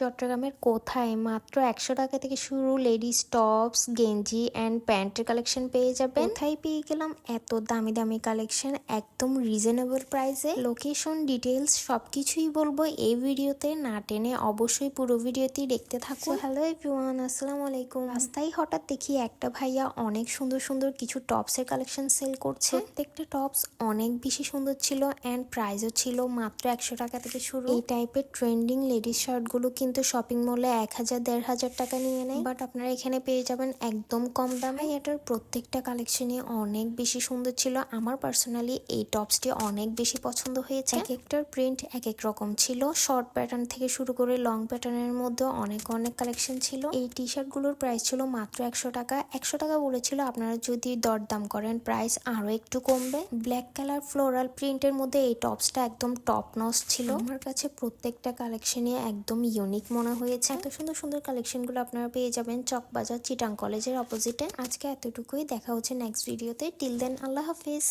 চট্টগ্রামের কোথায়? মাত্র একশো টাকা থেকে শুরু লেডিস টপস গেঞ্জি অ্যান্ড প্যান্টের কালেকশন পেয়ে যাবেন। কোথায় পেয়ে গেলাম? এত দামি দামি কালেকশন একদম রিজনেবল প্রাইসে লোকেশন ডিটেলস সব কিছুই বলব এই ভিডিওতে। না টেনে অবশ্যই পুরো ভিডিওটি দেখতে থাকুন। হ্যালো এভরিওয়ান আসসালামু আলাইকুম। রাস্তায় হঠাৎ দেখি একটা ভাইয়া অনেক সুন্দর সুন্দর কিছু টপসের কালেকশন সেল করছে। প্রত্যেকটা টপস অনেক বেশি সুন্দর ছিল অ্যান্ড প্রাইসও ছিল মাত্র একশো টাকা থেকে শুরু। এই টাইপের ট্রেন্ডিং লেডিস শার্টগুলো কিন্তু শপিং মলে এক হাজার, দেড় হাজার টাকা নিয়ে নেয়। বাট আপনারা এখানে পেয়ে যাবেন একদম কম দামে। এটার প্রত্যেকটা কালেকশনই অনেক বেশি সুন্দর ছিল। আমার পার্সোনালি এই টপসটি অনেক বেশি পছন্দ হয়েছে। এক একটার প্রিন্ট এক এক রকম ছিল। শর্ট প্যাটার্ন থেকে শুরু করে লং প্যাটার্নের মধ্যে অনেক অনেক কালেকশন ছিল। এই টি শার্টগুলোর প্রাইস ছিল মাত্র একশো টাকা। একশো টাকা বলেছিল, আপনারা যদি দরদাম করেন প্রাইস আরও একটু কমবে। ব্ল্যাক কালার ফ্লোরাল প্রিন্টের মধ্যে এই টপসটা একদম টপ নস ছিল। আমার কাছে প্রত্যেকটা কালেকশনই একদম ইউনিক মনে হয়েছে। এত সুন্দর সুন্দর কালেকশনগুলো আপনারা পেয়ে যাবেন চকবাজার, চিটাং কলেজের অপোজিটে আজকে এতটুকুই। দেখা হচ্ছে নেক্সট ভিডিওতে টিল দেন আল্লাহ হাফিজ।